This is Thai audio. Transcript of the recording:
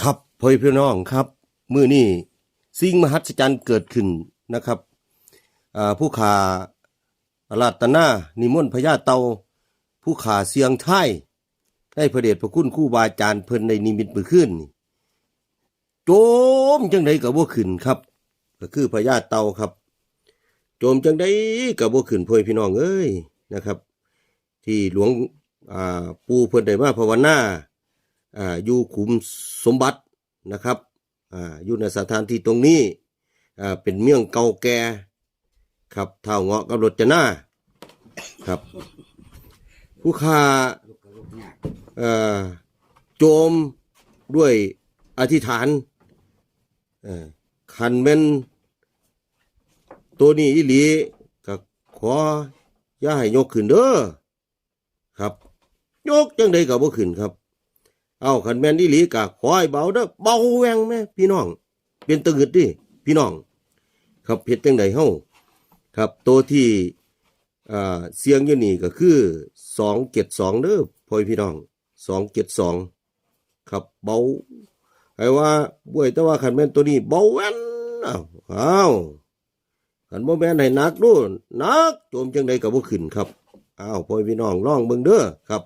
ครับพ่อพี่น้องครับ มือนี้สิ่งมหัศจรรย์เกิดขึ้นนะครับอ่าผู้ขาราตนานิมนต์พญาเตา ผู้ขาเสียงไทยได้พระเดชพระคุณคู่บาอาจารย์เพิ่นในนิมิตมือขึ้นโจมจังไดกับบ่ขึ้นครับ ก็คือพญาเตาครับ โจมจังไดกับบ่ขึ้นพ่อพี่น้องเอ้ยนะครับ ที่หลวงอ่าปู่เพิ่นได้มาภาวนา อ่าอยู่ขุมสมบัตินะครับอ่าอยู่ในสถานที่ตรงนี้อ่าเป็นเมืองเก่าแก่ครับเท่าเงาะกับรถจนาครับ ผู้ค้าเอ่อโจมด้วยอธิษฐานเอ่อคันเป็นตัวนี้อีหลีก็ขออย่าให้ยกขึ้นเด้อครับ ยกจังใดก็บ่ขึ้นครับ เอาขันแมนอีหลีกะขอให้เบาเด้อเบาแหวงแม่พี่น้อง เป็นตะงึดดิพี่น้อง ครับเฮ็ดจังไดเฮาครับตัวที่อ่าเสียงอยู่นี่ก็คือ272เด้อพ่อพี่น้อง272ครับเบาไอ้ว่าบวยแต่ว่าขันแมนตัวนี้เบาแวนอ้าวอ้าวขันบ่แมนให้หนักดูหนักโจมจังไดก็บ่ขึ้นครับอ้าวพ่อพี่น้องลองเบิ่งเด้อครับ